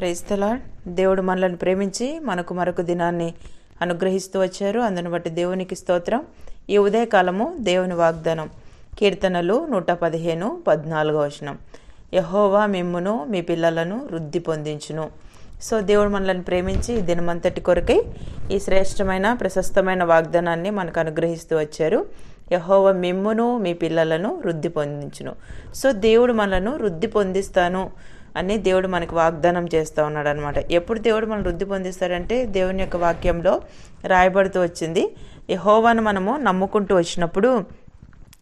Praise the Lord దేవుడు మనలను ప్రేమించి మనకు మరొక దినాన్ని అనుగ్రహిస్తూ వచ్చారు. అందును బట్టి దేవునికి స్తోత్రం. ఈ ఉదయకాలము దేవుని వాగ్దానం. కీర్తనలు నూట పదిహేను పద్నాలుగో వచనం. యహోవా మిమ్మును మీ పిల్లలను వృద్ధి పొందించును. సో దేవుడు మనల్ని ప్రేమించి ఈ దినమంతటి కొరకై ఈ శ్రేష్టమైన ప్రశస్తమైన వాగ్దానాన్ని మనకు అనుగ్రహిస్తూ వచ్చారు. యహోవ మిమ్మును మీ పిల్లలను వృద్ధి పొందించును. సో దేవుడు మనలను వృద్ధి పొందిస్తాను. అని దేవుడు మనకు వాగ్దానం చేస్తూ ఉన్నాడు అనమాట ఎప్పుడు దేవుడు మనం వృద్ధి పొందిస్తాడంటే దేవుని యొక్క వాక్యంలో రాయబడుతూ వచ్చింది. యహోవాను మనము నమ్ముకుంటూ వచ్చినప్పుడు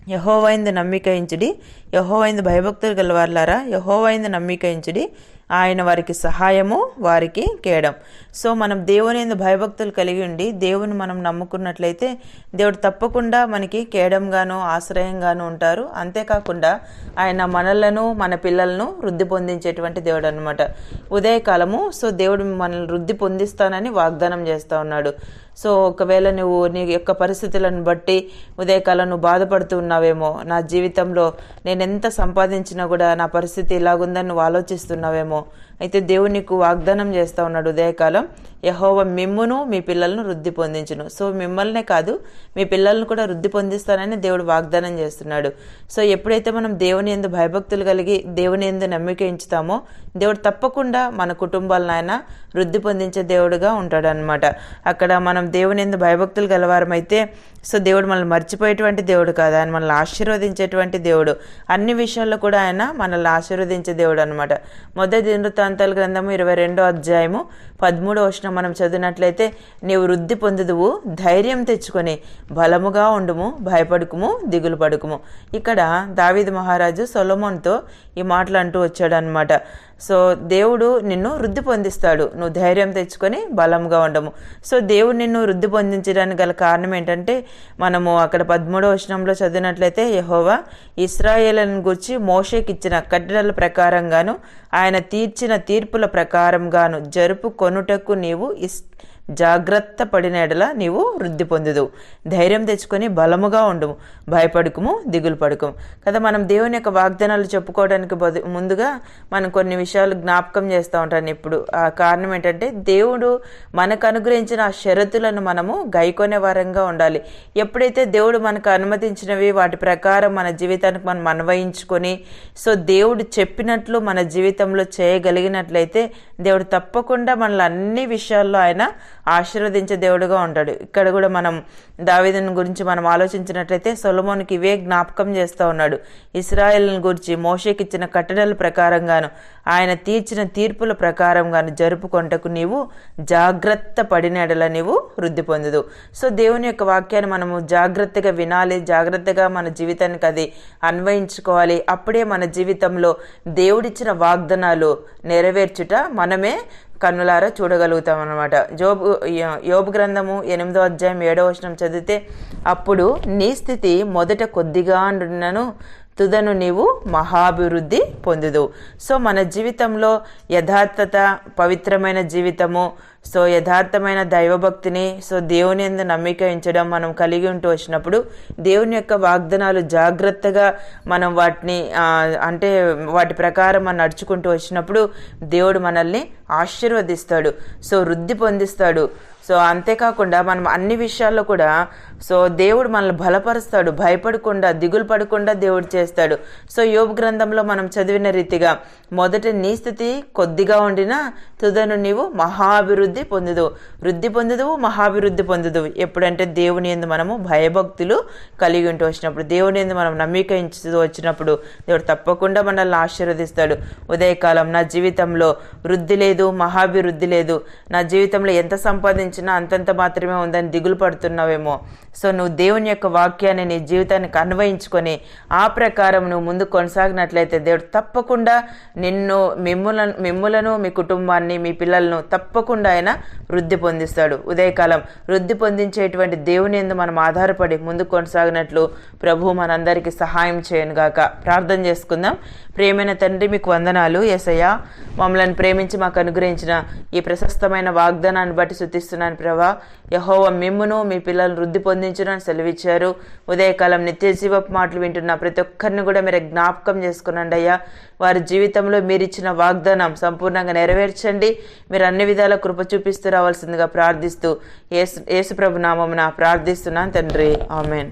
యహోవైంది నమ్మికయించుడి యహోవైంది భయభక్తులు గలవారులారా యహోవైంది నమ్మికయించుడి ఆయన వారికి సహాయము వారికి కేడం. సో మనం దేవుని ఎందు భయభక్తులు కలిగి ఉండి దేవుని మనం నమ్ముకున్నట్లయితే దేవుడు తప్పకుండా మనకి కేడంగాను ఆశ్రయంగాను ఉంటారు. అంతేకాకుండా ఆయన మనలను మన పిల్లలను వృద్ధి పొందించేటువంటి దేవుడు అనమాట ఉదయకాలము సో దేవుడు మనల్ని వృద్ధి పొందిస్తానని వాగ్దానం చేస్తూ ఉన్నాడు. సో ఒకవేళ నువ్వు నీ యొక్క పరిస్థితులను బట్టి ఉదయకాలం నువ్వు బాధపడుతూ ఉన్నావేమో నా జీవితంలో నేను ఎంత సంపాదించినా కూడా నా పరిస్థితి ఇలాగుందని నువ్వు ఆలోచిస్తున్నావేమో normal అయితే దేవుడు నీకు వాగ్దానం చేస్తూ ఉన్నాడు ఉదయకాలం. యహోవ మిమ్మును మీ పిల్లలను వృద్ధి పొందించును. సో మిమ్మల్నే కాదు మీ పిల్లలను కూడా వృద్ధి పొందిస్తానని దేవుడు వాగ్దానం చేస్తున్నాడు. సో ఎప్పుడైతే మనం దేవుని ఎందు భయభక్తులు కలిగి దేవుని ఎందు నమ్మిక ఉంచుతామో దేవుడు తప్పకుండా మన కుటుంబాలను ఆయన వృద్ధి పొందించే దేవుడుగా ఉంటాడు అనమాట అక్కడ మనం దేవుని ఎందు భయభక్తులు గలవారమైతే సో దేవుడు మనల్ని మర్చిపోయేటువంటి దేవుడు కాదు. ఆయన మనల్ని ఆశీర్వదించేటువంటి దేవుడు. అన్ని విషయాల్లో కూడా ఆయన మనల్ని ఆశీర్వదించే దేవుడు అనమాట మొదటి వృత్తాంతాల గ్రంథము ఇరవై రెండో అధ్యాయము పదమూడో వచనం మనం చదివినట్లయితే నీవు వృద్ధి పొందుదువు ధైర్యం తెచ్చుకొని బలముగా ఉండుము భయపడుకుము దిగులు పడుకుము. ఇక్కడ దావీద్ మహారాజు సొలమోన్తో ఈ మాటలు అంటూ వచ్చాడు అనమాట సో దేవుడు నిన్ను వృద్ధి పొందిస్తాడు. నువ్వు ధైర్యం తెచ్చుకొని బలంగా ఉండము. సో దేవుడు నిన్ను వృద్ధి పొందించడానికి గల కారణం ఏంటంటే మనము అక్కడ పదమూడవ వచనంలో చదివినట్లయితే యహోవా ఇస్రాయేలను గురించి మోషేకి ఇచ్చిన కట్టడల ప్రకారంగాను ఆయన తీర్చిన తీర్పుల ప్రకారంగాను జరుపు కొనుటకు నీవు ఇస్ జాగ్రత్త పడిన ఎడల నీవు వృద్ధి పొందుదు. ధైర్యం తెచ్చుకొని బలముగా ఉండుము. భయపడుకుము దిగులు పడుకుము. కదా మనం దేవుని యొక్క వాగ్దానాలు చెప్పుకోవడానికి బదు ముందుగా మనం కొన్ని విషయాలు జ్ఞాపకం చేస్తూ ఉంటాను ఇప్పుడు ఆ కారణం ఏంటంటే దేవుడు మనకు అనుగ్రహించిన ఆ షరతులను మనము గైకొనే వారంగా ఉండాలి. ఎప్పుడైతే దేవుడు మనకు అనుమతించినవి వాటి ప్రకారం మన జీవితానికి మనం అన్వయించుకొని సో దేవుడు చెప్పినట్లు మన జీవితంలో చేయగలిగినట్లయితే దేవుడు తప్పకుండా మనల్ని అన్ని విషయాల్లో ఆయన ఆశీర్వదించే దేవుడుగా ఉంటాడు. ఇక్కడ కూడా మనం దావేదని గురించి మనం ఆలోచించినట్లయితే సొలమోనికి ఇవే జ్ఞాపకం చేస్తూ ఉన్నాడు. ఇస్రాయల్ని గురించి మోషేకి ఇచ్చిన కట్టడల ప్రకారంగాను ఆయన తీర్చిన తీర్పుల ప్రకారంగాను జరుపుకొంటకు నీవు జాగ్రత్త పడినడల నీవు వృద్ధి పొందదు. సో దేవుని యొక్క వాక్యాన్ని మనము జాగ్రత్తగా వినాలి జాగ్రత్తగా మన జీవితానికి అది అన్వయించుకోవాలి. అప్పుడే మన జీవితంలో దేవుడిచ్చిన వాగ్దానాలు నెరవేర్చుట మనమే కన్నులారా చూడగలుగుతాం అనమాట జోబు యోబు గ్రంథము ఎనిమిదో అధ్యాయం ఏడో వచనం చదివితే అప్పుడు నీ స్థితి మొదట కొద్దిగా నున్నను తుదను నీవు మహాభివృద్ధి పొందుదు. సో మన జీవితంలో యథార్థత పవిత్రమైన జీవితము సో యథార్థమైన దైవభక్తిని సో దేవుని ఎందు నమ్మిక ఉంచడం మనం కలిగి ఉంటూ వచ్చినప్పుడు దేవుని యొక్క వాగ్దానాలు జాగ్రత్తగా మనం వాటిని అంటే వాటి ప్రకారం మనం నడుచుకుంటూ వచ్చినప్పుడు దేవుడు మనల్ని ఆశీర్వదిస్తాడు. సో వృద్ధి పొందిస్తాడు. సో అంతేకాకుండా మనం అన్ని విషయాల్లో కూడా సో దేవుడు మనల్ని బలపరుస్తాడు భయపడకుండా దిగులు పడకుండా దేవుడు చేస్తాడు. సో యోగ గ్రంథంలో మనం చదివిన రీతిగా మొదట నీ స్థితి కొద్దిగా ఉండినా తుదను నీవు మహాభివృద్ధి పొందుదు వృద్ధి పొందుదువు మహాభివృద్ధి పొందుదు ఎప్పుడంటే దేవుని ఎందు మనము భయభక్తులు కలిగి ఉంటూ వచ్చినప్పుడు దేవుని ఎందు మనం నమ్మికయించు వచ్చినప్పుడు దేవుడు తప్పకుండా మనల్ని ఆశీర్వదిస్తాడు. ఉదయకాలం నా జీవితంలో వృద్ధి లేదు మహాభివృద్ధి లేదు. నా జీవితంలో ఎంత సంపాదించు వచ్చినా అంతంత మాత్రమే ఉందని దిగులు పడుతున్నావేమో. సో నువ్వు దేవుని యొక్క వాక్యాన్ని నీ జీవితానికి అన్వయించుకొని ఆ ప్రకారం నువ్వు ముందు కొనసాగినట్లయితే దేవుడు తప్పకుండా నిన్ను మిమ్ములను మిమ్ములను మీ కుటుంబాన్ని మీ పిల్లలను తప్పకుండా ఆయన వృద్ధి పొందిస్తాడు. ఉదయకాలం వృద్ధి పొందించేటువంటి దేవుని ఎందు మనం ఆధారపడి ముందు కొనసాగినట్లు ప్రభు మనందరికీ సహాయం చేయను గాక. ప్రార్థన చేసుకుందాం. ప్రేమైన తండ్రి మీకు వందనాలు. ఎసయ్య మమ్మల్ని ప్రేమించి మాకు అనుగ్రహించిన ఈ ప్రశస్తమైన వాగ్దానాన్ని బట్టి శుతిస్తున్నాను ప్రభా. యహోవ మిమ్మును మీ పిల్లలను వృద్ధి పొందించునని సెలవిచ్చారు. ఉదయకాలం నిత్య జీవపు మాటలు వింటున్న ప్రతి ఒక్కరిని కూడా మీరు జ్ఞాపకం చేసుకునండి అయ్యా. వారి జీవితంలో మీరిచ్చిన వాగ్దానం సంపూర్ణంగా నెరవేర్చండి. మీరు అన్ని విధాల కృప చూపిస్తూ రావాల్సిందిగా ప్రార్థిస్తూ యేసు యేసుప్రభు నామమున ప్రార్థిస్తున్నాను తండ్రి. ఆమెన్.